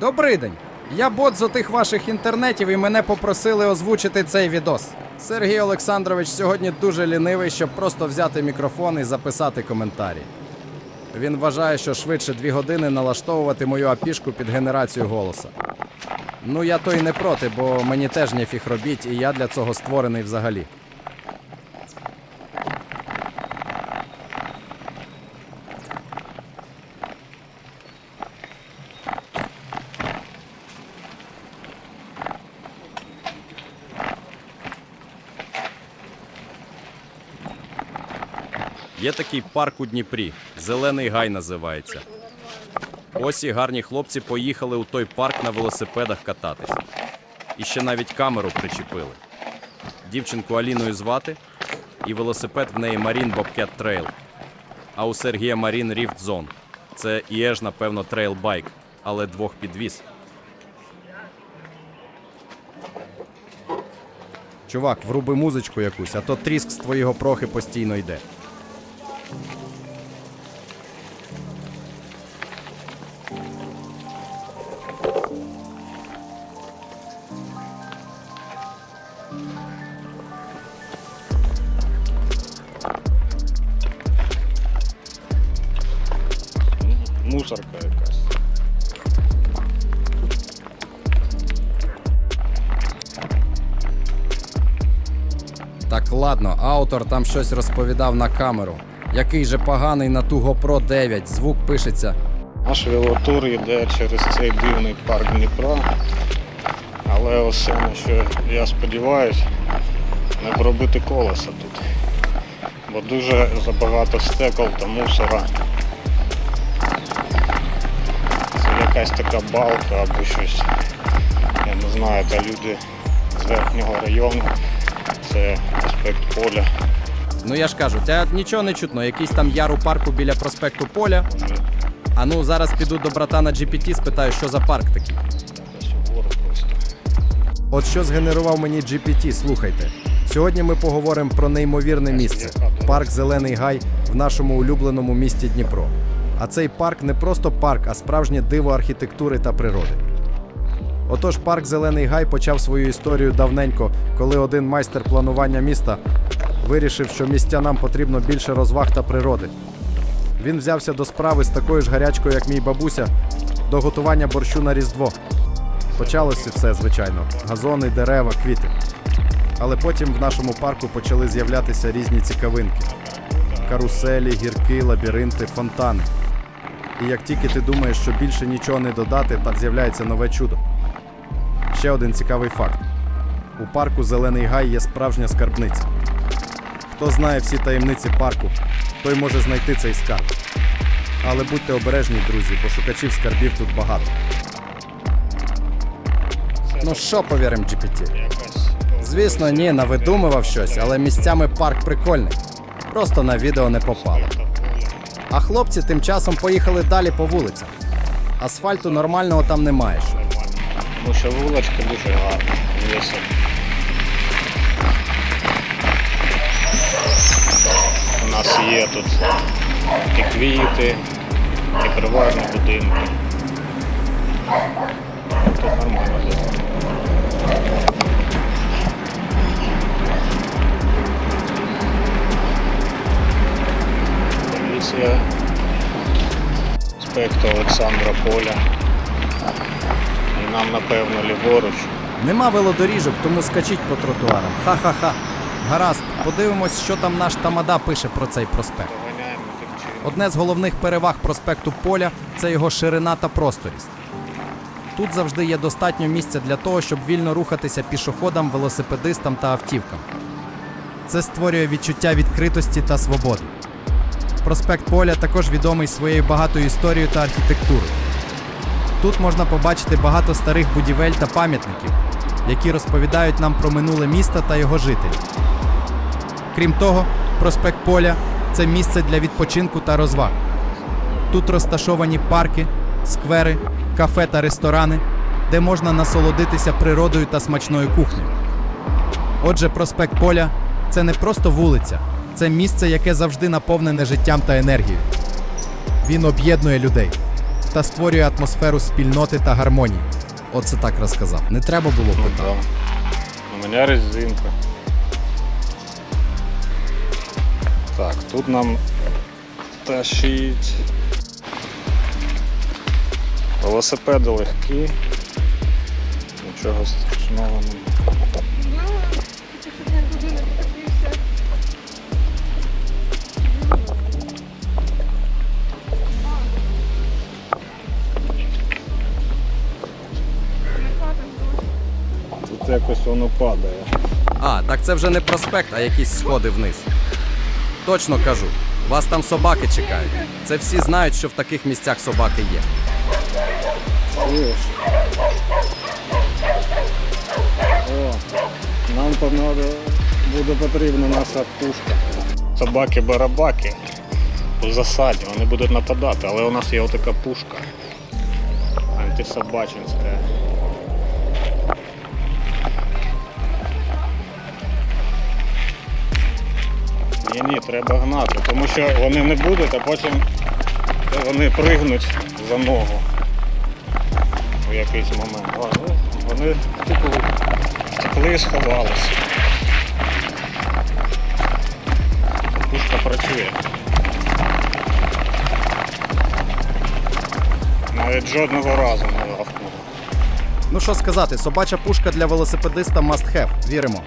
Добрий день. Я бот з отих ваших інтернетів і мене попросили озвучити цей відос. Сергій Олександрович сьогодні дуже лінивий, щоб просто взяти мікрофон і записати коментарі. Він вважає, що швидше дві години налаштовувати мою апішку під генерацію голоса. Ну я то й не проти, бо мені теж нефіг робіть, і я для цього створений взагалі. Є такий парк у Дніпрі. Зелений гай називається. Ось і гарні хлопці поїхали у той парк на велосипедах кататись. І ще навіть камеру причепили. Дівчинку Аліною звати, і велосипед в неї Marine Bobcat Trail. А у Сергія Marine Rift Zone. Це і ж, напевно, трейл-байк, але двох підвіз. Чувак, вруби музичку якусь, а то тріск з твоєго прохи постійно йде. Так ладно, автор там щось розповідав на камеру. Який же поганий на ту GoPro 9, звук пишеться. Наш велотур йде через цей дивний парк Дніпра. Але ось на що я сподіваюся, не пробити колеса тут. Бо дуже забагато стекол та мусора. Це якась така балка або щось. Я не знаю, та люди з верхнього району. Це аспект поля. Ну я ж кажу, тебе нічого не чутно, якийсь там яр у парку біля проспекту Поля. А ну зараз піду до братана GPT, спитаю, що за парк такий. От що згенерував мені GPT, слухайте. Сьогодні ми поговоримо про неймовірне місце парк Зелений Гай в нашому улюбленому місті Дніпро. А цей парк не просто парк, а справжнє диво архітектури та природи. Отож, парк Зелений Гай почав свою історію давненько, коли один майстер планування міста вирішив, що містянам потрібно більше розваг та природи. Він взявся до справи з такою ж гарячкою, як мій бабуся, до готування борщу на Різдво. Почалося все, звичайно: газони, дерева, квіти. Але потім в нашому парку почали з'являтися різні цікавинки: каруселі, гірки, лабіринти, фонтани. І як тільки ти думаєш, що більше нічого не додати, так з'являється нове чудо. Ще один цікавий факт: у парку Зелений Гай є справжня скарбниця. Хто знає всі таємниці парку, той може знайти цей скарб. Але будьте обережні, друзі, бо шукачів скарбів тут багато. Ну що повіримо GPT? Звісно, ні, навидумував щось, але місцями парк прикольний. Просто на відео не попало. А хлопці тим часом поїхали далі по вулицям. Асфальту нормального там немає. ще. Тому що вуличка дуже гарна, весело. У нас є тут і квіти, і приватні будинки. Тут нормально тут. Поліція. Спектр Олександра Поля. Напевно, ліворуч. Нема велодоріжок, тому скачіть по тротуарам. Ха-ха-ха. Гаразд, подивимось, що там наш тамада пише про цей проспект. Одне з головних переваг проспекту Поля це його ширина та просторість. Тут завжди є достатньо місця для того, щоб вільно рухатися пішоходам, велосипедистам та автівкам. Це створює відчуття відкритості та свободи. Проспект Поля також відомий своєю багатою історією та архітектурою. Тут можна побачити багато старих будівель та пам'ятників, які розповідають нам про минуле міста та його жителів. Крім того, проспект Поля це місце для відпочинку та розваг. Тут розташовані парки, сквери, кафе та ресторани, де можна насолодитися природою та смачною кухнею. Отже, проспект Поля це не просто вулиця, це місце, яке завжди наповнене життям та енергією. Він об'єднує людей. Та створює атмосферу спільноти та гармонії. Оце так розказав. Не треба було Ну, питати. да. У мене резинка. Так, тут нам тащить. Велосипеди легкі. Нічого страшного немає. Якось воно падає. А, так це вже не проспект, а якісь сходи вниз. Точно кажу, вас там собаки чекають. Це всі знають, що в таких місцях собаки є. Чуєш? О, нам понадо, буде потрібна наша пушка. Собаки-барабаки у засаді, вони будуть нападати, але у нас є отака пушка. Антисобачинська. Ні, треба гнати, тому що вони не будуть, а потім вони пригнуть за ногу у якийсь момент. А, ну, вони втекли, втекли і сховалися. Пушка працює. Навіть жодного разу не гавкнула. Ну що сказати, собача пушка для велосипедиста must have. Віримо.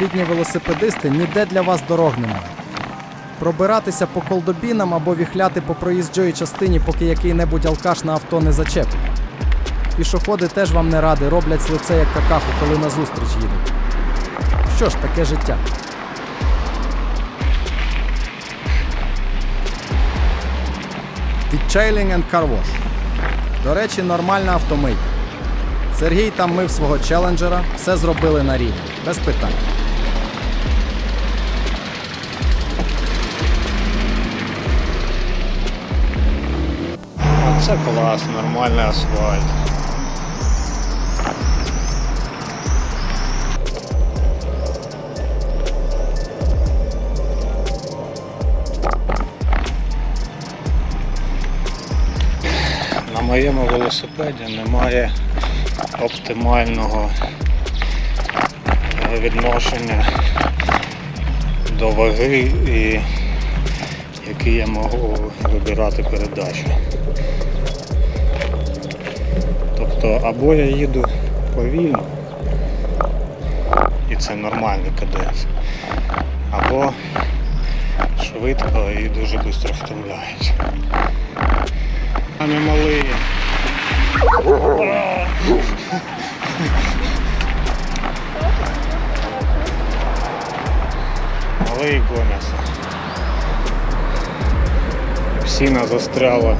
Бідні велосипедисти, ніде для вас дорог немає. Пробиратися по колдобінам або віхляти по проїжджої частині, поки який-небудь алкаш на авто не зачепить. Пішоходи теж вам не ради, роблять з лице як какаху, коли назустріч їдуть. Що ж, таке життя. Detailing and Car Wash. До речі, нормальна автомийка. Сергій там мив свого челенджера, все зробили на рівні, без питань. Це клас, нормальний асфальт. На моєму велосипеді немає оптимального відношення до ваги і який я можу вибирати передачу. Тобто або я їду повільно, і це нормальний каденс, або швидко і дуже швидко втомляюсь. А не малий. Малий Псина застряла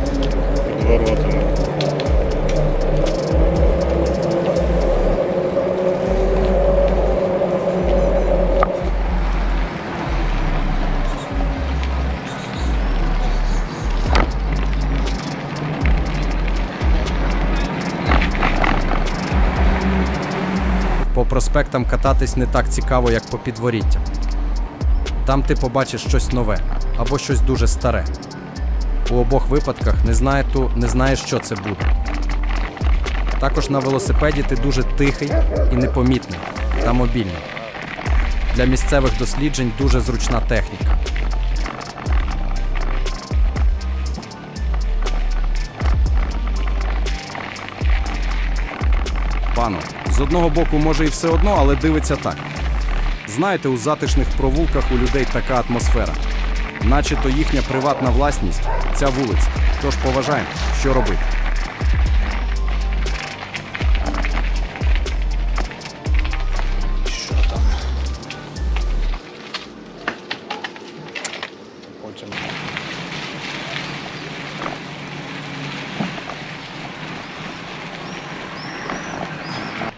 під воротами. По проспектам кататись не так цікаво, як по підворіттям. Там ти побачиш щось нове або щось дуже старе. У обох випадках не, знає ту, не знаєш, що це буде. Також на велосипеді ти дуже тихий і непомітний та мобільний. Для місцевих досліджень дуже зручна техніка. Пану, з одного боку, може і все одно, але дивиться так. Знаєте, у затишних провулках у людей така атмосфера наче то їхня приватна власність, ця вулиця. Тож поважаємо, що робити.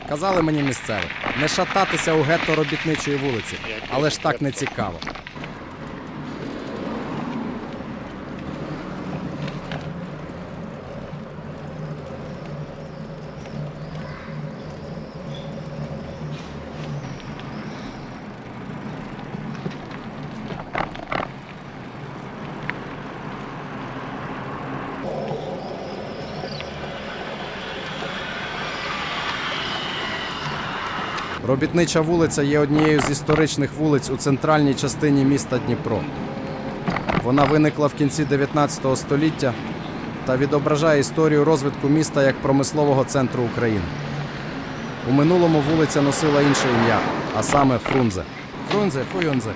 Казали мені місцеві, не шататися у гетто робітничої вулиці, але ж так не цікаво. Робітнича вулиця є однією з історичних вулиць у центральній частині міста Дніпро. Вона виникла в кінці 19 століття та відображає історію розвитку міста як промислового центру України. У минулому вулиця носила інше ім'я, а саме Фрунзе. Фрунзе, Фуюнзе.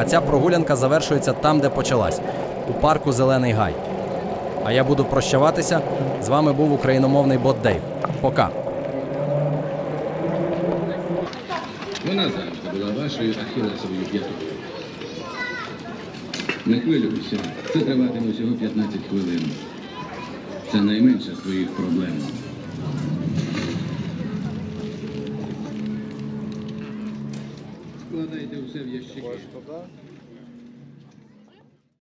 А ця прогулянка завершується там, де почалась у парку Зелений Гай. А я буду прощаватися. З вами був україномовний бот Дейв. Пока. Вона завжди була вашою ахілесовою п'ятою. Не хвилюйся, це триватиме всього 15 хвилин. Це найменша з твоїх проблем. Все в ящики. туди.